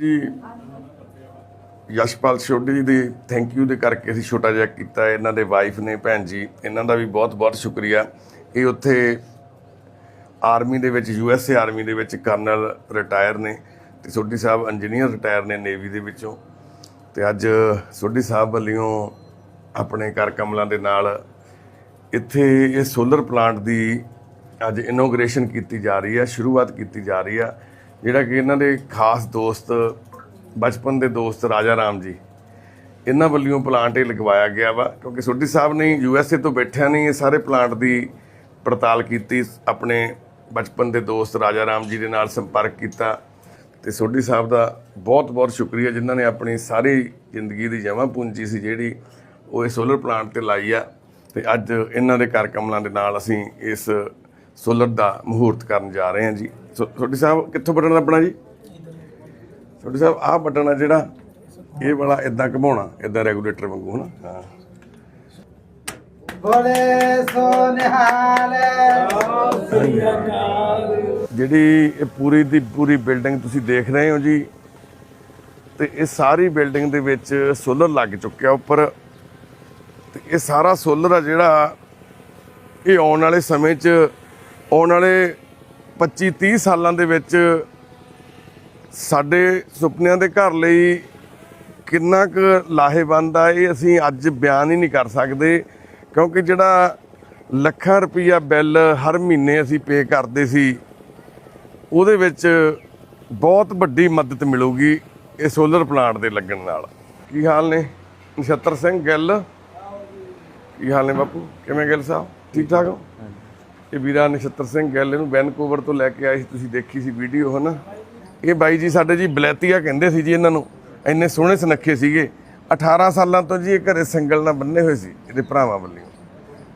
ਜੀ। ਯਸ਼ਪਾਲ ਸੋਢੀ ਦੀ thank you ਦੇ ਕਰਕੇ ਅਸੀਂ ਛੋਟਾ ਜਿਹਾ ਕੀਤਾ। ਇਹਨਾਂ ਦੇ ਵਾਈਫ ਨੇ, ਭੈਣ ਜੀ, ਇਹਨਾਂ ਦਾ ਵੀ ਬਹੁਤ ਬਹੁਤ ਸ਼ੁਕਰੀਆ। ਇਹ ਉੱਥੇ ਆਰਮੀ ਦੇ ਵਿੱਚ ਯੂ ਐਸ ਏ ਆਰਮੀ ਦੇ ਵਿੱਚ ਕਰਨਲ ਰਿਟਾਇਰ ਨੇ ਤੇ ਸੋਢੀ ਸਾਹਿਬ ਇੰਜੀਨੀਅਰ ਰਿਟਾਇਰ ਨੇ ਨੇਵੀ ਦੇ ਵਿੱਚੋਂ। ਤੇ ਅੱਜ ਸੋਢੀ ਸਾਹਿਬ ਵੱਲੋਂ ਆਪਣੇ ਕਰ ਕਮਲਾਂ ਦੇ ਨਾਲ ਇੱਥੇ ਇਹ ਸੋਲਰ ਪਲਾਂਟ ਦੀ ਅੱਜ ਇਨੋਗ੍ਰੇਸ਼ਨ ਕੀਤੀ ਜਾ ਰਹੀ ਹੈ ਸ਼ੁਰੂਆਤ ਕੀਤੀ ਜਾ ਰਹੀ ਹੈ ਜਿਹੜਾ ਕਿ ਇਹਨਾਂ ਦੇ ਖਾਸ ਦੋਸਤ, ਬਚਪਨ ਦੇ ਦੋਸਤ ਰਾਜਾ ਰਾਮ ਜੀ, ਇਹਨਾਂ ਵੱਲੋਂ ਪਲਾਂਟ ਇਹ ਲਗਵਾਇਆ ਗਿਆ ਵਾ, ਕਿਉਂਕਿ ਸੋਢੀ ਸਾਹਿਬ ਨੇ ਯੂ ਐਸ ਏ ਤੋਂ ਬੈਠਿਆ ਨਹੀਂ ਇਹ ਸਾਰੇ ਪਲਾਂਟ ਦੀ ਪੜਤਾਲ ਕੀਤੀ, ਆਪਣੇ ਬਚਪਨ ਦੇ ਦੋਸਤ ਰਾਜਾ ਰਾਮ ਜੀ ਦੇ ਨਾਲ ਸੰਪਰਕ ਕੀਤਾ। ਤੇ ਸੋਢੀ ਸਾਹਿਬ ਦਾ ਬਹੁਤ ਬਹੁਤ ਸ਼ੁਕਰੀਆ, ਜਿਨ੍ਹਾਂ ਨੇ ਆਪਣੀ ਸਾਰੀ ਜ਼ਿੰਦਗੀ ਦੀ ਜਮ੍ਹਾਂ ਪੂੰਜੀ ਸੀ ਜਿਹੜੀ ਉਹ ਇਹ ਸੋਲਰ ਪਲਾਂਟ ਤੇ ਲਾਈ ਆ। ਤੇ ਅੱਜ ਇਹਨਾਂ ਦੇ ਕਰ ਕਮਲਾਂ ਦੇ ਨਾਲ ਅਸੀਂ ਇਸ ਸੋਲਰ ਦਾ ਮਹੂਰਤ ਕਰਨ ਜਾ ਰਹੇ ਹਾਂ ਜੀ। ਸੋਢੀ ਸਾਹਿਬ ਕਿੱਥੋਂ ਬਟਨ ਦੱਬਣਾ ਜੀ? ਸੋਢੀ ਸਾਹਿਬ ਆਹ ਬਟਨ ਆ ਜਿਹੜਾ ਇਹ ਵਾਲਾ ਇਦਾਂ ਘਮਾਉਣਾ ਇਦਾਂ ਰੈਗੂਲੇਟਰ ਵਾਂਗੂ ਹਨਾ? ਹਾਂ। ਬੋਲੇ ਸੋ ਨਿਹਾਲ ਜਿਹੜੀ ਇਹ ਪੂਰੀ ਦੀ ਪੂਰੀ ਬਿਲਡਿੰਗ ਤੁਸੀਂ ਦੇਖ ਰਹੇ ਹੋ ਜੀ ਤੇ ਇਹ ਸਾਰੀ ਬਿਲਡਿੰਗ ਦੇ ਵਿੱਚ ਸੋਲਰ ਲੱਗ ਚੁੱਕਿਆ ਉੱਪਰ। ਤੇ ਇਹ ਸਾਰਾ ਸੋਲਰ ਆ ਜਿਹੜਾ ਇਹ ਆਉਣ ਵਾਲੇ ਸਮੇਂ 'ਚ ਆਉਣ ਵਾਲੇ 25 30 ਸਾਲਾਂ ਦੇ ਵਿੱਚ ਸਾਡੇ ਸੁਪਨਿਆਂ ਦੇ ਘਰ ਲਈ ਕਿੰਨਾ ਕੁ ਲਾਹੇਵੰਦ ਆ, ਇਹ ਅਸੀਂ ਅੱਜ ਬਿਆਨ ਹੀ ਨਹੀਂ ਕਰ ਸਕਦੇ, ਕਿਉਂਕਿ ਜਿਹੜਾ ਲੱਖਾਂ ਰੁਪਈਆ ਬਿੱਲ ਹਰ ਮਹੀਨੇ ਅਸੀਂ ਪੇ ਕਰਦੇ ਸੀ, ਉਹਦੇ ਵਿੱਚ ਬਹੁਤ ਵੱਡੀ ਮਦਦ ਮਿਲੂਗੀ ਇਹ ਸੋਲਰ ਪਲਾਂਟ ਦੇ ਲੱਗਣ ਨਾਲ। ਕੀ ਹਾਲ ਨੇ? ਨਛੱਤਰ ਸਿੰਘ ਗਿੱਲ? ਕੀ ਹਾਲ ਨੇ ਬਾਪੂ? ਕਿਵੇਂ ਗਿੱਲ ਸਾਹਿਬ? ਠੀਕ ਠਾਕ ਹੋ? ਇਹ ਵੀਰਾ ਨਛੱਤਰ ਸਿੰਘ ਗਿੱਲ ਇਹਨੂੰ ਵੈਨਕੂਵਰ ਤੋਂ ਲੈ ਕੇ ਆਏ ਸੀ ਤੁਸੀਂ ਦੇਖੀ ਸੀ ਵੀਡੀਓ ਹਨਾ? ਇਹ ਬਾਈ ਜੀ ਸਾਡੇ ਜੀ ਬਲੈਤੀਆ ਕਹਿੰਦੇ ਸੀ ਜੀ ਇਹਨਾਂ ਨੂੰ ਇੰਨੇ ਸੋਹਣੇ ਸੁਨੱਖੇ ਸੀਗੇ। 18 ਸਾਲਾਂ ਤੋਂ ਜੀ ਇਹ ਘਰੇ ਸੰਗਲ ਨਾਲ ਬੰਨੇ ਹੋਏ ਸੀ ਇਹਦੇ ਭਰਾਵਾਂ ਵੱਲੋਂ।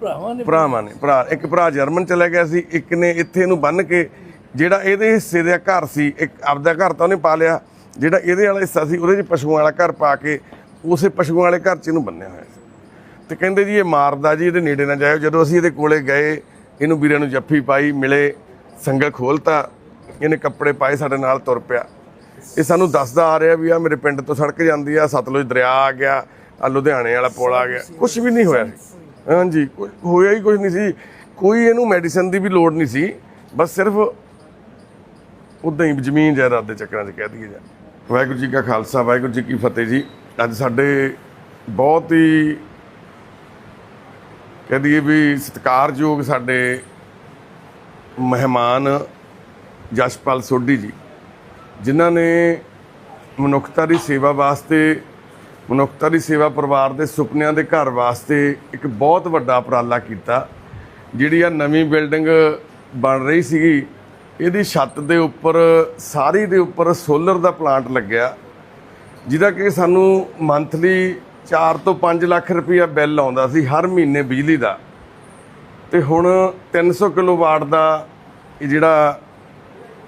ਭਰਾਵਾਂ ਨੇ ਭਰਾਵਾਂ ਨੇ ਭਰਾ ਇੱਕ ਭਰਾ ਜਰਮਨ ਚਲਾ ਗਿਆ ਸੀ ਇੱਕ ਨੇ ਇੱਥੇ ਇਹਨੂੰ ਬੰਨ ਕੇ ਜਿਹੜਾ ਇਹਦੇ ਹਿੱਸੇ ਦਾ ਘਰ ਸੀ ਇੱਕ ਆਪਦਾ ਘਰ ਤਾਂ ਉਹਨੇ ਪਾ ਲਿਆ ਜਿਹੜਾ ਇਹਦੇ ਵਾਲਾ ਹਿੱਸਾ ਸੀ ਉਹਦੇ 'ਚ ਪਸ਼ੂਆਂ ਵਾਲਾ ਘਰ ਪਾ ਕੇ ਉਸੇ ਪਸ਼ੂਆਂ ਵਾਲੇ ਘਰ 'ਚ ਇਹਨੂੰ ਬੰਨਿਆ ਹੋਇਆ ਸੀ। ਤੇ ਕਹਿੰਦੇ ਜੀ ਇਹ ਮਾਰਦਾ ਜੀ ਇਹਦੇ ਨੇੜੇ ਨਾ ਜਾਇਓ ਜਦੋਂ ਅਸੀਂ ਇਹਦੇ ਕੋਲੇ ਗਏ ਇਹਨੂੰ ਵੀਰਾਂ ਨੂੰ ਜੱਫੀ ਪਾਈ, ਮਿਲੇ ਸੰਗਲ ਖੋਲਤਾ ਇਹਨੇ ਕੱਪੜੇ ਪਾਏ ਸਾਡੇ ਨਾਲ ਤੁਰ ਪਿਆ। ਇਹ ਸਾਨੂੰ ਦੱਸਦਾ ਆ ਰਿਹਾ ਵੀ ਆ ਮੇਰੇ ਪਿੰਡ ਤੋਂ ਸੜਕ ਜਾਂਦੀ ਆ, ਸਤਲੁਜ ਦਰਿਆ ਆ ਗਿਆ ਆ ਲੁਧਿਆਣੇ ਵਾਲਾ ਪੁਲ ਆ ਗਿਆ। ਕੁਝ ਵੀ ਨਹੀਂ ਹੋਇਆ। ਸੀ ਹਾਂਜੀ ਕੁਝ ਹੋਇਆ ਹੀ ਕੁਝ ਨਹੀਂ ਸੀ। ਕੋਈ ਇਹਨੂੰ ਮੈਡੀਸਨ ਦੀ ਵੀ ਲੋੜ ਨਹੀਂ ਸੀ। ਬਸ ਸਿਰਫ ਉਦਾਂ ਹੀ ਜ਼ਮੀਨ ਜਾਇਦਾਦ ਦੇ ਚੱਕਰਾਂ 'ਚ ਕਹਿ ਦਈਏ ਜਾ। ਵਾਹਿਗੁਰੂ ਜੀ ਕਾ ਖਾਲਸਾ, ਵਾਹਿਗੁਰੂ ਜੀ ਕੀ ਫਤਿਹ ਜੀ। ਅੱਜ ਸਾਡੇ ਬਹੁਤ ਹੀ ਕਹਿ ਦਈਏ ਵੀ ਸਤਿਕਾਰਯੋਗ ਸਾਡੇ ਮਹਿਮਾਨ ਜਸ਼ਪਾਲ ਸੋਢੀ ਜੀ, ਜਿਨ੍ਹਾਂ ਨੇ ਮਨੁੱਖਤਾ ਦੀ ਸੇਵਾ ਵਾਸਤੇ, ਮਨੁੱਖਤਾ ਦੀ ਸੇਵਾ ਪਰਿਵਾਰ ਦੇ ਸੁਪਨਿਆਂ ਦੇ ਘਰ ਵਾਸਤੇ ਇੱਕ ਬਹੁਤ ਵੱਡਾ ਉਪਰਾਲਾ ਕੀਤਾ, ਜਿਹੜੀ ਆ ਨਵੀਂ ਬਿਲਡਿੰਗ ਬਣ ਰਹੀ ਸੀਗੀ। ਇਹਦੀ ਛੱਤ ਦੇ ਉੱਪਰ, ਸਾਰੀ ਦੇ ਉੱਪਰ ਸੋਲਰ ਦਾ ਪਲਾਂਟ ਲੱਗਿਆ, ਜਿਹਦਾ ਕਿ ਸਾਨੂੰ ਮੰਥਲੀ 4 ਤੋਂ 5 ਲੱਖ ਰੁਪਇਆ ਬਿੱਲ ਆਉਂਦਾ ਸੀ ਹਰ ਮਹੀਨੇ ਬਿਜਲੀ ਦਾ। ਤੇ ਹੁਣ 300 ਕਿਲੋਵਾਟ ਦਾ ਇਹ ਜਿਹੜਾ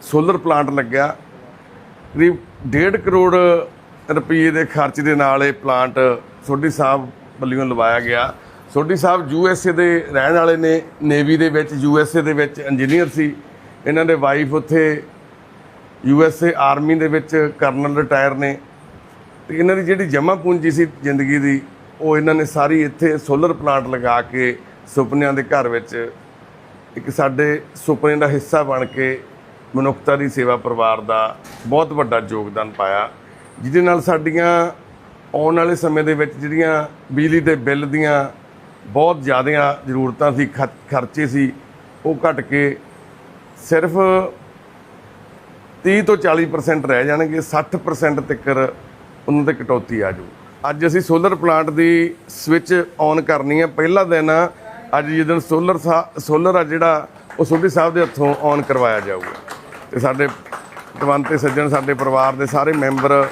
ਸੋਲਰ ਪਲਾਂਟ ਲੱਗਿਆ, ਕਰੀਬ 1.5 ਕਰੋੜ ਰੁਪਏ ਦੇ ਖਰਚ ਦੇ ਨਾਲ ਇਹ ਪਲਾਂਟ ਸੋਢੀ ਸਾਹਿਬ ਵੱਲੋਂ ਲਵਾਇਆ ਗਿਆ। ਸੋਢੀ ਸਾਹਿਬ ਯੂ ਐਸ ਏ ਦੇ ਰਹਿਣ ਵਾਲੇ ਨੇ ਨੇਵੀ ਦੇ ਵਿੱਚ, ਯੂ ਐਸ ਏ ਦੇ ਵਿੱਚ ਇੰਜੀਨੀਅਰ ਸੀ। ਇਹਨਾਂ ਦੇ ਵਾਈਫ ਉੱਥੇ ਯੂ ਐਸ ਏ ਆਰਮੀ ਦੇ ਵਿੱਚ ਕਰਨਲ ਰਿਟਾਇਰ ਨੇ। ਤੇ ਇਹਨਾਂ ਦੀ ਜਿਹੜੀ ਜਮ੍ਹਾਂ ਪੂੰਜੀ ਸੀ ਜ਼ਿੰਦਗੀ ਦੀ, ਉਹ ਇਹਨਾਂ ਨੇ ਸਾਰੀ ਇੱਥੇ ਸੋਲਰ ਪਲਾਂਟ ਲਗਾ ਕੇ ਸੁਪਨਿਆਂ ਦੇ ਘਰ ਵਿੱਚ ਇੱਕ ਸਾਡੇ ਸੁਪਨੇ ਦਾ ਹਿੱਸਾ ਬਣ ਕੇ ਮਨੁੱਖਤਾ ਦੀ ਸੇਵਾ ਪਰਿਵਾਰ ਦਾ ਬਹੁਤ ਵੱਡਾ ਯੋਗਦਾਨ ਪਾਇਆ। ਜਿਹਦੇ ਨਾਲ ਸਾਡੀਆਂ ਆਉਣ ਵਾਲੇ ਸਮੇਂ ਦੇ ਵਿੱਚ ਜਿਹੜੀਆਂ ਬਿਜਲੀ ਦੇ ਬਿੱਲ ਦੀਆਂ ਬਹੁਤ ਜ਼ਿਆਦੀਆਂ ਜ਼ਰੂਰਤਾਂ ਸੀ ਖਰਚੇ ਸੀ, ਉਹ ਘਟ ਕੇ ਸਿਰਫ 30 ਤੋਂ 40% ਰਹਿ ਜਾਣਗੇ 60% ਤੱਕ ਉਹਨਾਂ ਤੇ ਕਟੌਤੀ ਆ ਜਾਊ। ਅੱਜ ਅਸੀਂ ਸੋਲਰ ਪਲਾਂਟ ਦੀ ਸਵਿਚ ਔਨ ਕਰਨੀ ਹੈ। ਪਹਿਲਾ ਦਿਨ ਆ ਅੱਜ ਜਦੋਂ ਸੋਲਰ ਸੋਲਰ ਆ ਜਿਹੜਾ, ਉਹ ਸੋਢੀ ਸਾਹਿਬ ਦੇ ਹੱਥੋਂ ਔਨ ਕਰਵਾਇਆ ਜਾਊਗਾ। ਤੇ ਸਾਡੇ ਤਵੰਤੇ ਸੱਜਣ, ਸਾਡੇ ਪਰਿਵਾਰ ਦੇ ਸਾਰੇ ਮੈਂਬਰ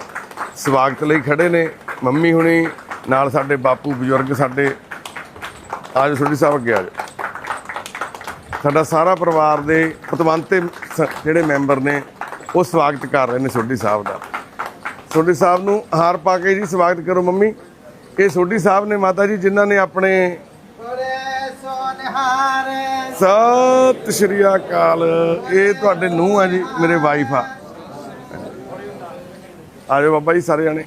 ਸਵਾਗਤ ਲਈ ਖੜੇ ਨੇ। ਮੰਮੀ ਹੁਣੀ, ਨਾਲ ਸਾਡੇ ਬਾਪੂ ਬਜ਼ੁਰਗ, ਸਾਡੇ ਆਜੋ ਸੋਢੀ ਸਾਹਿਬ ਅੱਗੇ ਆ ਜਾਓ। ਸਾਡਾ ਸਾਰਾ ਪਰਿਵਾਰ ਦੇ ਪਤਵੰਤੇ ਸ- ਜਿਹੜੇ ਮੈਂਬਰ ਨੇ, ਉਹ ਸਵਾਗਤ ਕਰ ਰਹੇ ਨੇ ਸੋਢੀ ਸਾਹਿਬ ਦਾ। ਸੋਢੀ ਸਾਹਿਬ ਨੂੰ ਹਾਰ ਪਾ ਕੇ ਜੀ ਸਵਾਗਤ ਕਰੋ ਮੰਮੀ। ਇਹ ਸੋਢੀ ਸਾਹਿਬ ਨੇ ਮਾਤਾ ਜੀ ਜਿਨ੍ਹਾਂ ਨੇ ਆਪਣੇ ਸਤਿ ਸ਼੍ਰੀ ਅਕਾਲ। ਇਹ ਤੁਹਾਡੇ ਨੂੰਹ ਆ ਜੀ, ਮੇਰੇ ਵਾਈਫ ਆ। ਆ ਬਾਬਾ ਜੀ ਸਾਰੇ ਜਾਣੇ।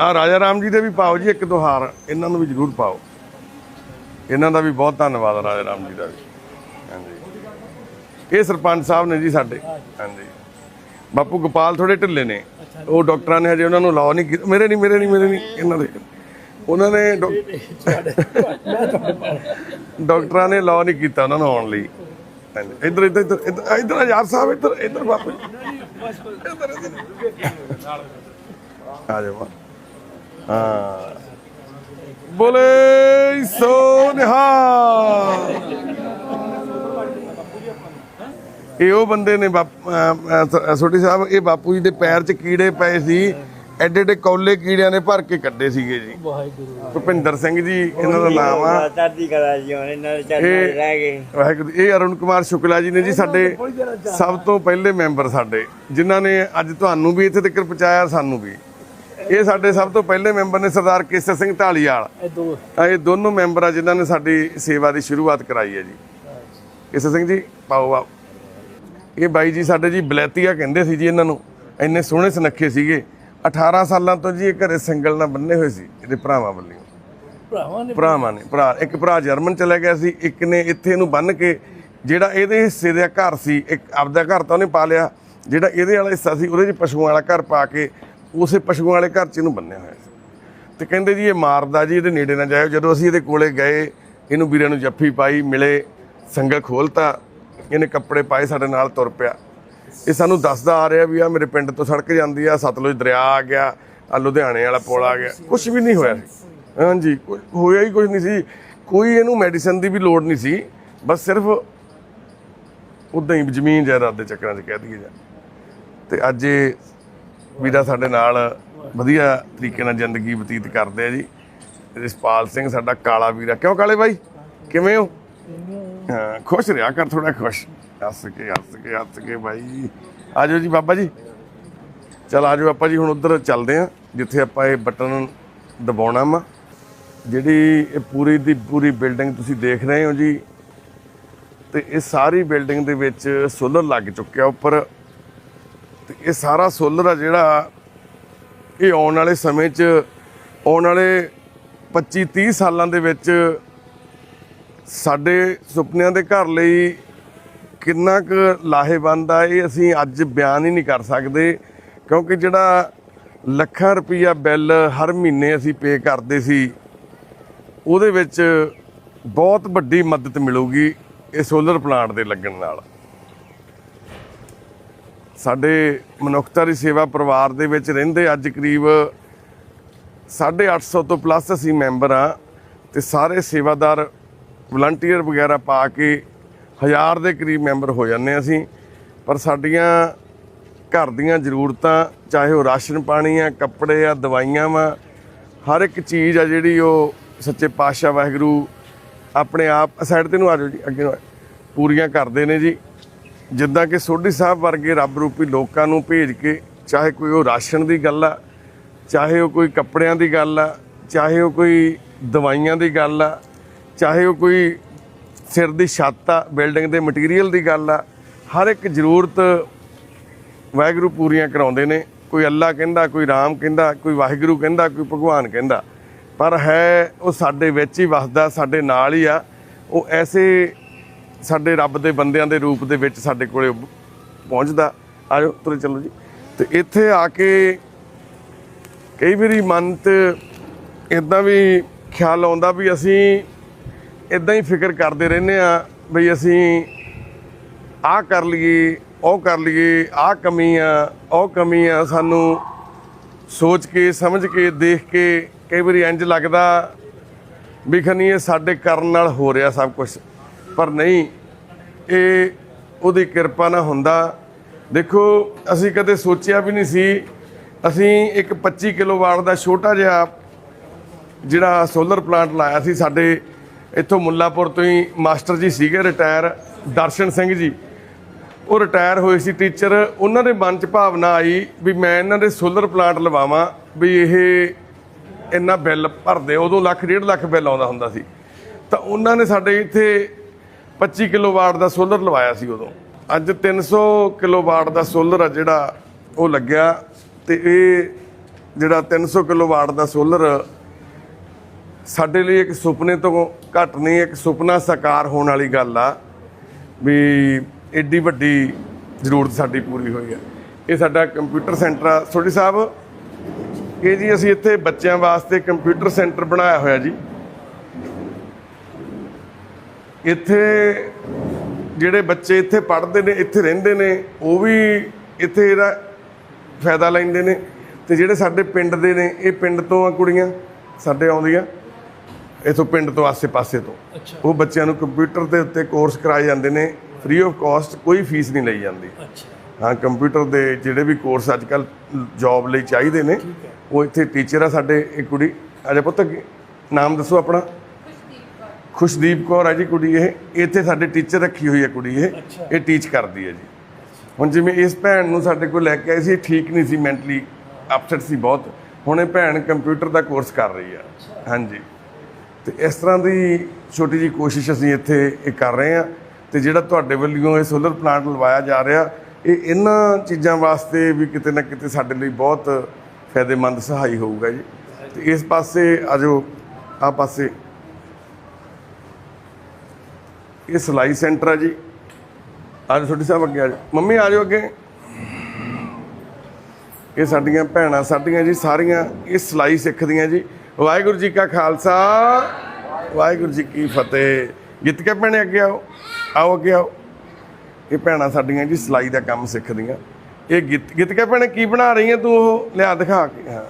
ਆ ਰਾਜਾ ਰਾਮ ਜੀ ਦੇ ਵੀ ਪਾਓ ਜੀ ਇੱਕ ਦੋ ਹਾਰ। ਇਹਨਾਂ ਨੂੰ ਵੀ ਜ਼ਰੂਰ ਪਾਓ। ਇਹਨਾਂ ਦਾ ਵੀ ਬਹੁਤ ਧੰਨਵਾਦ ਰਾਜਾ ਰਾਮ ਜੀ ਦਾ ਵੀ। ਇਹ ਸਰਪੰਚ ਸਾਹਿਬ ਨੇ ਜੀ ਸਾਡੇ। ਹਾਂਜੀ। ਬਾਪੂ ਗੋਪਾਲ ਥੋੜੇ ਢਿੱਲੇ ਨੇ। ਉਹ ਡਾਕਟਰਾਂ ਨੇ ਹਜੇ ਉਹਨਾਂ ਨੂੰ ਲਾਅ ਨਹੀਂ ਕੀਤਾ। ਮੇਰੇ ਨਹੀਂ ਮੇਰੇ ਨਹੀਂ ਮੇਰੇ ਨਹੀਂ ਇਹਨਾਂ ਦੇ। ਉਹਨਾਂ ਨੇ ਡਾਕ- ਡਾਕਟਰਾਂ ਨੇ ਲਾਅ ਨਹੀਂ ਕੀਤਾ ਉਹਨਾਂ ਨੂੰ ਆਉਣ ਲਈ। ਇੱਧਰ ਇੱਧਰ ਇੱਧਰ ਇੱਧਰ ਯਾਰ ਸਾਹਿਬ ਇੱਧਰ ਇੱਧਰ ਬਾਪੂ। ਆ ਜਾਓ ਹਾਂ। ਬੋਲੇ ਸੋ ਇਹ ਉਹ ਬੰਦੇ ਨੇ ਬਾਪ- ਸੋਢੀ ਸਾਹਿਬ ਇਹ ਬਾਪੂ ਜੀ ਦੇ ਪੈਰ 'ਚ ਕੀੜੇ ਪਏ ਸੀ। ਐਡੇ ਐਡੇ ਕੌਲੇ ਕੀੜਿਆਂ ਨੇ ਭਰ ਕੇ ਕੱਢੇ ਸੀਗੇ ਜੀ। ਵਾਹਿਗੁਰੂ। ਭੁਪਿੰਦਰ ਸਿੰਘ ਜੀ ਇਹਨਾਂ ਦਾ ਨਾਮ ਆ। ਚੜ੍ਹਦੀ ਕਲਾ ਜੀ ਹੁਣ ਇਹਨਾਂ ਦੇ ਚਰਨਾਂ 'ਚ ਇਹ ਰਹਿ ਗਏ। ਵਾਹਿਗੁਰੂ ਇਹ ਅਰੁਣ ਕੁਮਾਰ ਸ਼ੁਕਲਾ ਜੀ ਨੇ ਜੀ ਸਾਡੇ ਸਭ ਤੋਂ ਪਹਿਲੇ ਮੈਂਬਰ ਸਾਡੇ ਜਿਨ੍ਹਾਂ ਨੇ ਅੱਜ ਤੁਹਾਨੂੰ ਵੀ ਇੱਥੇ ਤੱਕ ਪਹੁੰਚਾਇਆ ਸਾਨੂੰ ਵੀ। ਇਹ ਸਾਡੇ ਸਭ ਤੋਂ ਪਹਿਲੇ ਮੈਂਬਰ ਨੇ ਸਰਦਾਰ ਕੇਸਰ ਸਿੰਘ ਢਾਲੀਵਾਲ। ਇਹ ਦੋ। ਆ ਇਹ ਦੋਨੋਂ ਮੈਂਬਰ ਆ ਜਿਨ੍ਹਾਂ ਨੇ ਸਾਡੀ ਸੇਵਾ ਦੀ ਸ਼ੁਰੂਆਤ ਕਰਾਈ ਹੈ ਜੀ। ਕੇਸਰ ਸਿੰਘ ਜੀ ਪਾਓ ਆ ਇਹ ਬਾਈ ਜੀ ਸਾਡੇ ਜੀ ਬਲੈਤੀਆ ਕਹਿੰਦੇ ਸੀ ਜੀ ਇਹਨਾਂ ਨੂੰ ਇੰਨੇ ਸੋਹਣੇ ਸੁਨੱਖੇ ਸੀਗੇ। 18 ਸਾਲਾਂ ਤੋਂ ਜੀ ਇਹ ਘਰੇ ਸਿੰਗਲ ਨਾਲ ਬੰਨੇ ਹੋਏ ਸੀ ਇਹਦੇ ਭਰਾਵਾਂ ਵੱਲੋਂ। ਭਰਾਵਾਂ ਨੇ? ਭਰਾਵਾਂ ਨੇ ਭਰਾ ਇੱਕ ਭਰਾ ਜਰਮਨ ਚਲਾ ਗਿਆ ਸੀ ਇੱਕ ਨੇ ਇੱਥੇ ਇਹਨੂੰ ਬੰਨ ਕੇ ਜਿਹੜਾ ਇਹਦੇ ਹਿੱਸੇ ਦਾ ਘਰ ਸੀ ਇੱਕ ਆਪਦਾ ਘਰ ਤਾਂ ਉਹਨੇ ਪਾ ਲਿਆ ਜਿਹੜਾ ਇਹਦੇ ਵਾਲਾ ਹਿੱਸਾ ਸੀ ਉਹਦੇ 'ਚ ਪਸ਼ੂਆਂ ਵਾਲਾ ਘਰ ਪਾ ਕੇ ਉਸੇ ਪਸ਼ੂਆਂ ਵਾਲੇ ਘਰ 'ਚ ਇਹਨੂੰ ਬੰਨਿਆ ਹੋਇਆ ਸੀ। ਤੇ ਕਹਿੰਦੇ ਜੀ ਇਹ ਮਾਰਦਾ ਜੀ ਇਹਦੇ ਨੇੜੇ ਨਾ ਜਾਇਓ। ਜਦੋਂ ਅਸੀਂ ਇਹਦੇ ਕੋਲੇ ਗਏ ਇਹਨੂੰ ਵੀਰਾਂ ਨੂੰ ਜੱਫੀ ਪਾਈ ਮਿਲੇ ਸੰਗਲ ਖੋਲਤਾ ਇਹਨੇ ਕੱਪੜੇ ਪਾਏ, ਸਾਡੇ ਨਾਲ ਤੁਰ ਪਿਆ। ਇਹ ਸਾਨੂੰ ਦੱਸਦਾ ਆ ਰਿਹਾ ਵੀ ਆ ਮੇਰੇ ਪਿੰਡ ਤੋਂ ਸੜਕ ਜਾਂਦੀ ਆ, ਸਤਲੁਜ ਦਰਿਆ ਆ ਗਿਆ, ਆ ਲੁਧਿਆਣੇ ਵਾਲਾ ਪੁਲ ਆ ਗਿਆ। ਕੁਝ ਵੀ ਨਹੀਂ ਹੋਇਆ। ਹਾਂਜੀ, ਕੁਛ ਹੋਇਆ ਹੀ ਕੁਝ ਨਹੀਂ ਸੀ। ਕੋਈ ਇਹਨੂੰ ਮੈਡੀਸਨ ਦੀ ਵੀ ਲੋੜ ਨਹੀਂ ਸੀ। ਬਸ ਸਿਰਫ ਉਦਾਂ ਹੀ ਜ਼ਮੀਨ ਜਾਇਦਾਦ ਦੇ ਚੱਕਰਾਂ 'ਚ ਕਹਿ ਦਈਏ ਜਾਂ। ਤੇ ਅੱਜ ਇਹ ਵੀਰਾ ਸਾਡੇ ਨਾਲ ਵਧੀਆ ਤਰੀਕੇ ਨਾਲ ਜ਼ਿੰਦਗੀ ਬਤੀਤ ਕਰਦੇ ਆ ਜੀ। ਰਿਸ਼ਪਾਲ ਸਿੰਘ, ਸਾਡਾ ਕਾਲਾ ਵੀਰਾ। ਕਿਉਂ ਕਾਲੇ ਬਾਈ? ਕਿਵੇਂ ਹੋ? ਖੁਸ਼ ਰਿਹਾ ਕਰ ਥੋੜਾ ਖੁਸ਼। ਹੱਸ ਕੇ ਹੱਸ ਕੇ ਹੱਸ ਕੇ ਬਾਈ। ਆਜੋ ਜੀ ਬਾਬਾ ਜੀ। ਚਲ ਆਜੋ ਆਪਾਂ ਜੀ, ਹੁਣ ਉਧਰ ਚੱਲਦੇ ਆ ਜਿੱਥੇ ਆਪਾਂ ਇਹ ਬਟਨ ਦਬਾਉਣਾ ਵਾ। ਜਿਹੜੀ ਇਹ ਪੂਰੀ ਦੀ ਪੂਰੀ ਬਿਲਡਿੰਗ ਤੁਸੀਂ ਦੇਖ ਰਹੇ ਹੋ ਜੀ, ਤੇ ਇਹ ਸਾਰੀ ਬਿਲਡਿੰਗ ਦੇ ਵਿੱਚ ਸੋਲਰ ਲੱਗ ਚੁੱਕਿਆ ਉੱਪਰ। ਤੇ ਇਹ ਸਾਰਾ ਸੋਲਰ ਆ ਜਿਹੜਾ, ਇਹ ਆਉਣ ਵਾਲੇ ਸਮੇਂ 'ਚ, ਆਉਣ ਵਾਲੇ 25 30 ਸਾਲਾਂ ਦੇ ਵਿੱਚ ਸਾਡੇ ਸੁਪਨਿਆਂ ਦੇ ਘਰ ਲਈ ਕਿੰਨਾ ਕੁ ਲਾਹੇਵੰਦ ਆ, ਇਹ ਅਸੀਂ ਅੱਜ ਬਿਆਨ ਹੀ ਨਹੀਂ ਕਰ ਸਕਦੇ, ਕਿਉਂਕਿ ਜਿਹੜਾ ਲੱਖਾਂ ਰੁਪਈਆ ਬਿੱਲ ਹਰ ਮਹੀਨੇ ਅਸੀਂ ਪੇ ਕਰਦੇ ਸੀ, ਉਹਦੇ ਵਿੱਚ ਬਹੁਤ ਵੱਡੀ ਮਦਦ ਮਿਲੂਗੀ ਇਹ ਸੋਲਰ ਪਲਾਂਟ ਦੇ ਲੱਗਣ ਨਾਲ। ਸਾਡੇ ਮਨੁੱਖਤਾ ਦੀ ਸੇਵਾ ਪਰਿਵਾਰ ਦੇ ਵਿੱਚ ਰਹਿੰਦੇ ਅੱਜ ਕਰੀਬ 850 ਤੋਂ ਪਲੱਸ ਅਸੀਂ ਮੈਂਬਰ ਆ, ਤੇ ਸਾਰੇ ਸੇਵਾਦਾਰ ਵਲੰਟੀਅਰ ਵਗੈਰਾ ਪਾ ਕੇ ਹਜ਼ਾਰ ਦੇ ਕਰੀਬ ਮੈਂਬਰ ਹੋ ਜਾਂਦੇ ਹਾਂ ਅਸੀਂ। ਪਰ ਸਾਡੀਆਂ ਘਰ ਦੀਆਂ ਜ਼ਰੂਰਤਾਂ, ਚਾਹੇ ਉਹ ਰਾਸ਼ਨ ਪਾਣੀ ਆ, ਕੱਪੜੇ ਆ, ਦਵਾਈਆਂ ਵਾ, ਹਰ ਇੱਕ ਚੀਜ਼ ਆ ਜਿਹੜੀ ਉਹ ਸੱਚੇ ਪਾਤਸ਼ਾਹ ਵਾਹਿਗੁਰੂ ਆਪਣੇ ਆਪ ਸਾਈਡ ਤੇ ਨੂੰ ਆ ਜਾਓ ਜੀ, ਅੱਗੇ ਨੂੰ ਪੂਰੀਆਂ ਕਰਦੇ ਨੇ ਜੀ। ਜਿੱਦਾਂ ਕਿ ਸੋਢੀ ਸਾਹਿਬ ਵਰਗੇ ਰੱਬ ਰੂਪੀ ਲੋਕਾਂ ਨੂੰ ਭੇਜ ਕੇ, ਚਾਹੇ ਕੋਈ ਉਹ ਰਾਸ਼ਨ ਦੀ ਗੱਲ ਆ, ਚਾਹੇ ਉਹ ਕੋਈ ਕੱਪੜਿਆਂ ਦੀ ਗੱਲ ਆ, ਚਾਹੇ ਉਹ ਕੋਈ ਦਵਾਈਆਂ ਦੀ ਗੱਲ ਆ ਚਾਹੇ ਉਹ ਕੋਈ ਸਿਰ ਦੀ ਛੱਤ ਆ, ਬਿਲਡਿੰਗ ਦੇ ਮਟੀਰੀਅਲ ਦੀ ਗੱਲ ਆ, ਹਰ ਇੱਕ ਜ਼ਰੂਰਤ ਵਾਹਿਗੁਰੂ ਪੂਰੀਆਂ ਕਰਾਉਂਦੇ ਨੇ। ਕੋਈ ਅੱਲਾ ਕਹਿੰਦਾ, ਕੋਈ ਰਾਮ ਕਹਿੰਦਾ, ਕੋਈ ਵਾਹਿਗੁਰੂ ਕਹਿੰਦਾ, ਕੋਈ ਭਗਵਾਨ ਕਹਿੰਦਾ। ਪਰ ਹੈ, ਉਹ ਸਾਡੇ ਵਿੱਚ ਹੀ ਵਸਦਾ, ਸਾਡੇ ਨਾਲ ਹੀ ਆ। ਉਹ ਐਸੇ ਸਾਡੇ ਰੱਬ ਦੇ ਬੰਦਿਆਂ ਦੇ ਰੂਪ ਦੇ ਵਿੱਚ ਸਾਡੇ ਕੋਲੇ ਪਹੁੰਚਦਾ। ਆਜੋ ਤੁਰੇ ਚੱਲੋ ਜੀ। ਤੇ ਇੱਥੇ ਆ ਕੇ ਕਈ ਵਾਰੀ ਮਨ ਤੇ ਇਦਾਂ ਵੀ ਖਿਆਲ ਆਉਂਦਾ ਵੀ ਅਸੀਂ ਇਦਾਂ ਹੀ ਫਿਕਰ ਕਰਦੇ ਰਹਿੰਦੇ ਆ ਵੀ ਅਸੀਂ ਆਹ ਕਰ ਲਈਏ, ਉਹ ਕਰ ਲਈਏ, ਆਹ ਕਮੀ ਆ, ਉਹ ਕਮੀ ਆ। ਸਾਨੂੰ ਸੋਚ ਕੇ, ਸਮਝ ਕੇ, ਦੇਖ ਕੇ ਕਈ ਵਾਰੀ ਇੰਜ ਲੱਗਦਾ ਵੀ ਖਨੀ ਇਹ ਸਾਡੇ ਕਰਨ ਨਾਲ ਹੋ ਰਿਹਾ ਸਭ ਕੁਝ ਪਰ ਨਹੀਂ, ਇਹ ਉਹਦੀ ਕਿਰਪਾ ਨਾਲ ਹੁੰਦਾ। ਦੇਖੋ, ਅਸੀਂ ਕਦੇ ਸੋਚਿਆ ਵੀ ਨਹੀਂ ਸੀ, ਅਸੀਂ ਇੱਕ 25 ਕਿਲੋਵਾਟ ਦਾ ਛੋਟਾ ਜਿਹਾ ਜਿਹੜਾ ਸੋਲਰ ਪਲਾਂਟ ਲਾਇਆ ਸੀ ਸਾਡੇ ਇੱਥੋਂ ਮੁੱਲਾਪੁਰ ਤੋਂ ਹੀ ਮਾਸਟਰ ਜੀ ਸੀਗੇ, ਰਿਟਾਇਰ ਦਰਸ਼ਨ ਸਿੰਘ ਜੀ। ਉਹ ਰਿਟਾਇਰ ਹੋਏ ਸੀ ਟੀਚਰ। ਉਹਨਾਂ ਦੇ ਮਨ 'ਚ ਭਾਵਨਾ ਆਈ ਵੀ ਮੈਂ ਇਹਨਾਂ ਦੇ ਸੋਲਰ ਪਲਾਂਟ ਲਵਾਵਾਂ, ਵੀ ਇਹ ਇੰਨਾ ਬਿੱਲ ਭਰਦੇ। ਉਦੋਂ ਲੱਖ, ਡੇਢ ਲੱਖ ਬਿੱਲ ਆਉਂਦਾ ਹੁੰਦਾ ਸੀ। ਤਾਂ ਉਹਨਾਂ ਨੇ ਸਾਡੇ ਇੱਥੇ 25 ਕਿਲੋਵਾਟ ਦਾ ਸੋਲਰ ਲਵਾਇਆ ਸੀ ਉਦੋਂ। ਅੱਜ 300 ਕਿਲੋਵਾਟ ਦਾ ਸੋਲਰ ਆ ਜਿਹੜਾ ਉਹ ਲੱਗਿਆ ਤੇ ਇਹ ਜਿਹੜਾ 300 ਕਿਲੋਵਾਟ ਦਾ ਸੋਲਰ ਸਾਡੇ ਲਈ ਇੱਕ ਸੁਪਨੇ ਤੋਂ ਘੱਟ ਨਹੀਂ, ਇੱਕ ਸੁਪਨਾ ਸਾਕਾਰ ਹੋਣ ਵਾਲੀ ਗੱਲ ਆ ਵੀ ਐਡੀ ਵੱਡੀ ਜ਼ਰੂਰਤ ਸਾਡੀ ਪੂਰੀ ਹੋਈ ਆ ਇਹ ਸਾਡਾ ਕੰਪਿਊਟਰ ਸੈਂਟਰ ਆ। ਸੋਢੀ ਸਾਹਿਬ, ਇਹ ਜੀ ਅਸੀਂ ਇੱਥੇ ਬੱਚਿਆਂ ਵਾਸਤੇ ਕੰਪਿਊਟਰ ਸੈਂਟਰ ਬਣਾਇਆ ਹੋਇਆ ਜੀ। ਇੱਥੇ ਜਿਹੜੇ ਬੱਚੇ ਇੱਥੇ ਪੜ੍ਹਦੇ ਨੇ, ਇੱਥੇ ਰਹਿੰਦੇ ਨੇ, ਉਹ ਵੀ ਇੱਥੇ ਇਹਦਾ ਫਾਇਦਾ ਲੈਂਦੇ ਨੇ। ਤੇ ਜਿਹੜੇ ਸਾਡੇ ਪਿੰਡ ਦੇ ਨੇ, ਇਹ ਪਿੰਡ ਤੋਂ ਆ ਕੁੜੀਆਂ, ਸਾਡੇ ਆਉਂਦੀਆਂ। ਇਥੋਂ ਪਿੰਡ ਤੋਂ ਆਸੇ-ਪਾਸੇ ਤੋਂ। ਉਹ ਬੱਚਿਆਂ ਨੂੰ ਕੰਪਿਊਟਰ ਦੇ ਉੱਤੇ ਕੋਰਸ ਕਰਾਏ ਜਾਂਦੇ ਨੇ ਫ੍ਰੀ ਆਫ ਕਾਸਟ ਕੋਈ ਫੀਸ ਨਹੀਂ ਲਈ ਜਾਂਦੀ। ਹਾਂ ਕੰਪਿਊਟਰ ਦੇ ਜਿਹੜੇ ਵੀ ਕੋਰਸ ਅੱਜ ਕੱਲ ਜੌਬ ਲਈ ਚਾਹੀਦੇ ਨੇ ਉਹ ਇੱਥੇ ਟੀਚਰ ਆ ਸਾਡੇ ਇੱਕ ਕੁੜੀ ਅਜੇ ਪੁੱਤ ਨਾਮ ਦੱਸੋ ਆਪਣਾ? ਖੁਸ਼ਦੀਪ ਕੌਰ ਹੈ ਜੀ ਕੁੜੀ ਇਹ ਇੱਥੇ ਸਾਡੇ ਟੀਚਰ ਰੱਖੀ ਹੋਈ ਹੈ ਕੁੜੀ ਇਹ ਇਹ ਟੀਚ ਕਰਦੀ ਹੈ ਜੀ। ਹੁਣ ਜਿਵੇਂ ਇਸ ਭੈਣ ਨੂੰ ਸਾਡੇ ਕੋਲ ਲੈ ਕੇ ਆਏ ਸੀ ਠੀਕ ਨਹੀਂ ਸੀ ਮੈਂਟਲੀ ਅਪਸੈਟ ਸੀ ਬਹੁਤ। ਹੁਣ ਇਹ ਭੈਣ ਕੰਪਿਊਟਰ ਦਾ ਕੋਰਸ ਕਰ ਰਹੀ ਆ। ਹਾਂਜੀ। ਤੇ ਇਸ ਤਰ੍ਹਾਂ ਦੀ ਛੋਟੀ ਜੀ ਕੋਸ਼ਿਸ਼ ਅਸੀਂ ਇੱਥੇ ਇਹ ਕਰ ਰਹੇ ਹਾਂ ਤੇ ਜਿਹੜਾ ਤੁਹਾਡੇ ਵੱਲੋਂ ਇਹ ਸੋਲਰ ਪਲਾਂਟ ਲਵਾਇਆ ਜਾ ਰਿਹਾ, ਇਹ ਇਹਨਾਂ ਚੀਜ਼ਾਂ ਵਾਸਤੇ ਵੀ ਕਿਤੇ ਨਾ ਕਿਤੇ ਸਾਡੇ ਲਈ ਬਹੁਤ ਫਾਇਦੇਮੰਦ ਸਹਾਈ ਹੋਊਗਾ ਜੀ। ਤੇ ਇਸ ਪਾਸੇ ਆਜੋ ਆ ਪਾਸੇ। ਇਹ ਸਿਲਾਈ ਸੈਂਟਰ ਆ ਜੀ। ਆਜੋ ਛੋਟੀ ਸਾਹਿਬ ਅੱਗੇ ਆਜੋ ਮੰਮੀ ਆਜੋ ਅੱਗੇ। ਇਹ ਸਾਡੀਆਂ ਭੈਣਾਂ, ਸਾਡੀਆਂ ਜੀ ਸਾਰੀਆਂ ਇਹ ਸਿਲਾਈ ਸਿੱਖਦੀਆਂ ਜੀ। ਵਾਹਿਗੁਰੂ ਜੀ ਕਾ ਖਾਲਸਾ। ਵਾਹਿਗੁਰੂ ਜੀ ਕੀ ਫਤਿਹ। ਗਿੱਤਕੇ ਭੈਣੇ ਅੱਗੇ ਆਓ। ਆਓ ਅੱਗੇ ਆਓ। ਇਹ ਭੈਣਾਂ ਸਾਡੀਆਂ ਜੀ ਸਿਲਾਈ ਦਾ ਕੰਮ ਸਿੱਖਦੀਆਂ। ਇਹ ਗਿੱਤ ਗਿੱਤਕੇ ਭੈਣੇ ਕੀ ਬਣਾ ਰਹੀ ਹੈ ਤੂੰ ਉਹ? ਲਿਆ ਦਿਖਾ ਕੇ। ਹਾਂ।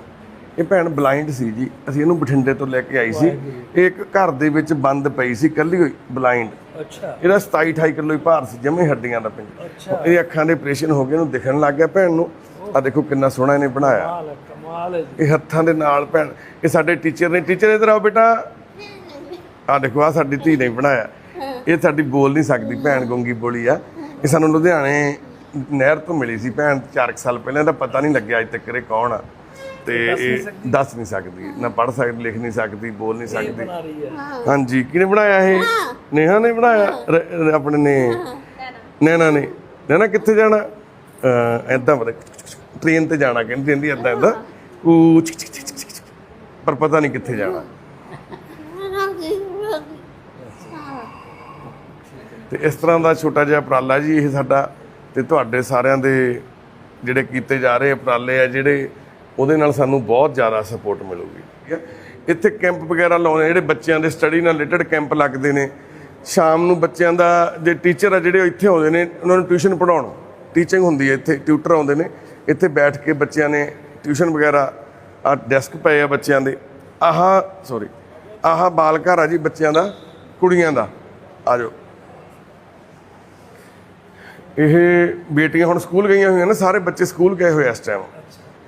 ਇਹ ਭੈਣ ਬਲਾਈਂਡ ਸੀ ਜੀ। ਅਸੀਂ ਇਹਨੂੰ ਬਠਿੰਡੇ ਤੋਂ ਲੈ ਕੇ ਆਈ ਸੀ। ਇਹ ਇੱਕ ਘਰ ਦੇ ਵਿੱਚ ਬੰਦ ਪਈ ਸੀ ਕੱਲੀ ਹੋਈ ਬਲਾਈਂਡ। ਅੱਛਾ। ਇਹਦਾ 27 28 ਕਿਲੋ ਹੀ ਭਾਰ ਸੀ ਜਮੇ ਹੱਡੀਆਂ ਦਾ ਪਿੰਡ। ਇਹ ਅੱਖਾਂ ਦੇ ਆਪਰੇਸ਼ਨ ਹੋ ਗਏ ਨੂੰ ਦਿਖਣ ਲੱਗ ਗਿਆ ਭੈਣ ਨੂੰ। ਆ ਦੇਖੋ ਕਿੰਨਾ ਸੋਹਣਾ ਇਹਨੇ ਬਣਾਇਆ। ਕਮਾਲ ਹੈ ਜੀ। ਇਹ ਹੱਥਾਂ ਦੇ ਨਾਲ ਭੈਣ ਇਹ ਸਾਡੇ ਟੀਚਰ ਨੇ ਟੀਚਰ ਇਧਰ ਆਓ ਬੇਟਾ। ਆ ਦੇਖੋ ਆ ਸਾਡੀ ਧੀ ਨੇ ਬਣਾਇਆ। ਇਹ ਸਾਡੀ ਬੋਲ ਨਹੀਂ ਸਕਦੀ ਭੈਣ ਗੁੰਗੀ ਬੋਲੀ ਆ। ਇਹ ਸਾਨੂੰ ਲੁਧਿਆਣੇ ਨਹਿਰ ਤੋਂ ਮਿਲੀ ਸੀ ਭੈਣ 4 ਸਾਲ ਪਹਿਲਾਂ ਦਾ ਪਤਾ ਨਹੀਂ ਲੱਗਿਆ ਅੱਜ ਤੱਕ ਇਹ ਕੌਣ ਆ। ਤੇ ਇਹ ਦੱਸ ਨਹੀਂ ਸਕਦੀ। ਨਾ ਪੜ੍ਹ ਸਕਦੀ ਲਿਖ ਨਹੀਂ ਸਕਦੀ ਬੋਲ ਨਹੀਂ ਸਕਦੀ। ਹਾਂਜੀ ਕਿਹਨੇ ਬਣਾਇਆ ਇਹ? ਨੇਹਾ ਨੇ ਬਣਾਇਆ? ਆਪਣੇ ਨੇ। ਨੈਣਾ ਨੇ। ਨੈਣਾ ਕਿੱਥੇ ਜਾਣਾ? ਐਦਾਂ ਬੜੇ ਟ੍ਰੇਨ ਤੇ ਜਾਣਾ ਕਹਿੰਦੀ ਰਹਿੰਦੀ ਐਦਾਂ ਐਦਾਂ ਕੂ ਚਿਕ ਚਿਕ ਚਿਕ ਚਿਕ ਚਿਕ। ਪਰ ਪਤਾ ਨਹੀਂ ਕਿੱਥੇ ਜਾਣਾ। ਤੇ ਇਸ ਤਰ੍ਹਾਂ ਦਾ ਛੋਟਾ ਜਿਹਾ ਉਪਰਾਲਾ ਜੀ ਇਹ ਸਾਡਾ ਤੇ ਤੁਹਾਡੇ ਸਾਰਿਆਂ ਦੇ ਜਿਹੜੇ ਕੀਤੇ ਜਾ ਰਹੇ ਉਪਰਾਲੇ ਆ, ਜਿਹੜੇ ਉਹਦੇ ਨਾਲ ਸਾਨੂੰ ਬਹੁਤ ਜ਼ਿਆਦਾ ਸਪੋਰਟ ਮਿਲੂਗੀ, ਠੀਕ ਹੈ? ਇੱਥੇ ਕੈਂਪ ਵਗੈਰਾ ਲਾਉਣੇ ਜਿਹੜੇ ਬੱਚਿਆਂ ਦੇ ਸਟੱਡੀ ਨਾਲ ਰਿਲੇਟਡ ਕੈਂਪ ਲੱਗਦੇ ਨੇ। ਸ਼ਾਮ ਨੂੰ ਬੱਚਿਆਂ ਦਾ ਜੇ ਟੀਚਰ ਆ, ਜਿਹੜੇ ਉਹ ਇੱਥੇ ਆਉਂਦੇ ਨੇ, ਉਹਨਾਂ ਨੂੰ ਟਿਊਸ਼ਨ ਪੜਾਉਣ ਟੀਚਿੰਗ ਹੁੰਦੀ ਹੈ ਇੱਥੇ ਟਿਊਟਰ ਆਉਂਦੇ ਨੇ। ਇੱਥੇ ਬੈਠ ਕੇ ਬੱਚਿਆਂ ਨੇ ਟਿਊਸ਼ਨ ਵਗੈਰਾ ਆ ਡੈਸਕ ਪਏ ਆ ਬੱਚਿਆਂ ਦੇ। ਆਹ ਸੌਰੀ ਆਹ ਬਾਲ ਘਰ ਆ ਜੀ ਬੱਚਿਆਂ ਦਾ, ਕੁੜੀਆਂ ਦਾ। ਆ ਜਾਓ। ਇਹ ਬੇਟੀਆਂ ਹੁਣ ਸਕੂਲ ਗਈਆਂ ਹੋਈਆਂ ਨੇ, ਸਾਰੇ ਬੱਚੇ ਸਕੂਲ ਗਏ ਹੋਏ ਇਸ ਟਾਈਮ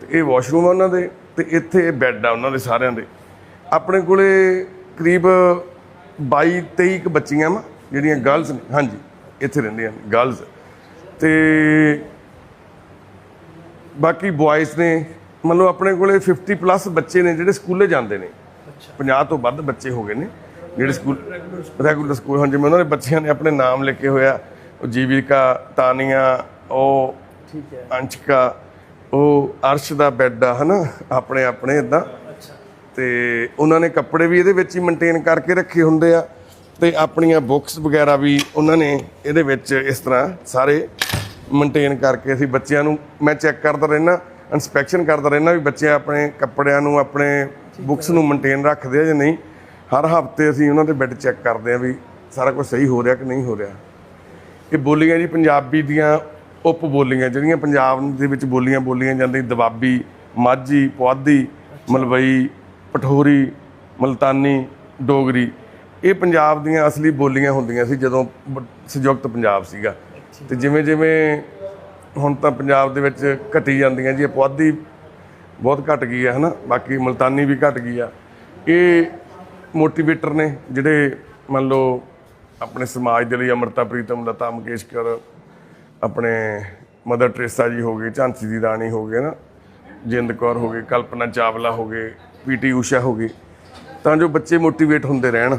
ਤੇ ਇਹ ਵਾਸ਼ਰੂਮ ਆ ਉਹਨਾਂ ਦੇ, ਤੇ ਇੱਥੇ ਬੈੱਡ ਆ ਉਹਨਾਂ ਦੇ ਸਾਰਿਆਂ ਦੇ। ਆਪਣੇ ਕੋਲੇ ਕਰੀਬ 22 23 ਕੁ ਬੱਚੀਆਂ ਵਾ, ਜਿਹੜੀਆਂ ਗਰਲਸ ਨੇ। ਹਾਂਜੀ, ਇੱਥੇ ਰਹਿੰਦੀਆਂ ਨੇ ਗਰਲਸ ਤੇ ਬਾਕੀ ਬॉयਜ਼ ਨੇ ਮੰਨ ਲਓ ਆਪਣੇ ਕੋਲੇ 50 ਪਲੱਸ ਬੱਚੇ ਨੇ ਜਿਹੜੇ ਸਕੂਲੇ ਜਾਂਦੇ ਨੇ। 50 ਤੋਂ ਵੱਧ ਬੱਚੇ ਹੋ ਗਏ ਨੇ ਜਿਹੜੇ ਸਕੂਲ ਰੈਗੂਲਰ ਸਕੂਲ ਹਾਂ ਜਿਵੇਂ ਉਹਨਾਂ ਦੇ ਬੱਚਿਆਂ ਨੇ ਆਪਣੇ ਨਾਮ ਲਿਖੇ ਹੋਇਆ ਉਹ ਜੀਵਿਕਾ ਤਾਨੀਆ ਉਹ ਠੀਕ ਹੈ। ਅੰਸ਼ਕਾ ਉਹ ਅਰਸ਼ ਦਾ ਬੈੱਡ ਆ ਹਨਾ ਆਪਣੇ ਆਪਣੇ ਇਦਾਂ ਤੇ ਉਹਨਾਂ ਨੇ ਕੱਪੜੇ ਵੀ ਇਹਦੇ ਵਿੱਚ ਹੀ ਮੇਨਟੇਨ ਕਰਕੇ ਰੱਖੇ ਹੁੰਦੇ ਆ। ਤੇ ਆਪਣੀਆਂ ਬੁੱਕਸ ਵਗੈਰਾ ਵੀ ਉਹਨਾਂ ਨੇ ਇਹਦੇ ਵਿੱਚ ਇਸ ਤਰ੍ਹਾਂ ਸਾਰੇ ਮੇਨਟੇਨ ਕਰਕੇ ਅਸੀਂ ਬੱਚਿਆਂ ਨੂੰ ਮੈਂ ਚੈੱਕ ਕਰਦਾ ਰਹਿਣਾ ਇਨਸਪੈਕਸ਼ਨ ਕਰਦਾ ਰਹਿਣਾ ਵੀ ਬੱਚੇ ਆਪਣੇ ਕੱਪੜਿਆਂ ਨੂੰ ਆਪਣੇ ਬੁੱਕਸ ਨੂੰ ਮੇਨਟੇਨ ਰੱਖਦੇ ਆ ਜਾਂ ਨਹੀਂ। ਹਰ ਹਫ਼ਤੇ ਅਸੀਂ ਉਹਨਾਂ ਦੇ ਬੈੱਡ ਚੈੱਕ ਕਰਦੇ ਆ ਵੀ ਸਾਰਾ ਕੁਝ ਸਹੀ ਹੋ ਰਿਹਾ ਕਿ ਨਹੀਂ ਹੋ ਰਿਹਾ। ਇਹ ਬੋਲੀਆਂ ਜੀ ਪੰਜਾਬੀ ਦੀਆਂ ਉਪ ਬੋਲੀਆਂ ਜਿਹੜੀਆਂ ਪੰਜਾਬ ਦੇ ਵਿੱਚ ਬੋਲੀਆਂ ਬੋਲੀਆਂ ਜਾਂਦੀਆਂ ਦੁਆਬੀ ਮਾਝੀ ਪੁਆਧੀ ਮਲਵਈ ਪਠੋਰੀ ਮਲਤਾਨੀ ਡੋਗਰੀ। ਇਹ ਪੰਜਾਬ ਦੀਆਂ ਅਸਲੀ ਬੋਲੀਆਂ ਹੁੰਦੀਆਂ ਸੀ ਜਦੋਂ ਸੰਯੁਕਤ ਪੰਜਾਬ ਸੀਗਾ। ਤੇ ਜਿਵੇਂ ਜਿਵੇਂ ਹੁਣ ਤਾਂ ਪੰਜਾਬ ਦੇ ਵਿੱਚ ਘਟੀ ਜਾਂਦੀਆਂ ਜੀ ਇਹ ਪੁਆਧੀ ਬਹੁਤ ਘਟ ਗਈ ਹੈ, ਹਨਾ? ਬਾਕੀ ਮਲਤਾਨੀ ਵੀ ਘਟ ਗਈ ਆ। ਇਹ ਮੋਟੀਵੇਟਰ ਨੇ ਜਿਹੜੇ ਮੰਨ ਲਓ ਆਪਣੇ ਸਮਾਜ ਦੇ ਲਈ ਅਮਰਤਾ, ਪ੍ਰੀਤਮ, ਲਤਾ ਮੰਗੇਸ਼ਕਰ, ਆਪਣੇ ਮਦਰ ਟ੍ਰੇਸਾ ਜੀ ਹੋ ਗਏ, ਝਾਂਸੀ ਦੀ ਰਾਣੀ ਹੋ ਗਏ ਨਾ ਜਿੰਦ ਕੌਰ ਹੋ ਗਏ, ਕਲਪਨਾ ਚਾਵਲਾ ਹੋ ਗਏ ਪੀਟੀ ਊਸ਼ਾ ਹੋ ਗਈ ਤਾਂ ਜੋ ਬੱਚੇ ਮੋਟੀਵੇਟ ਹੁੰਦੇ ਰਹਿਣ।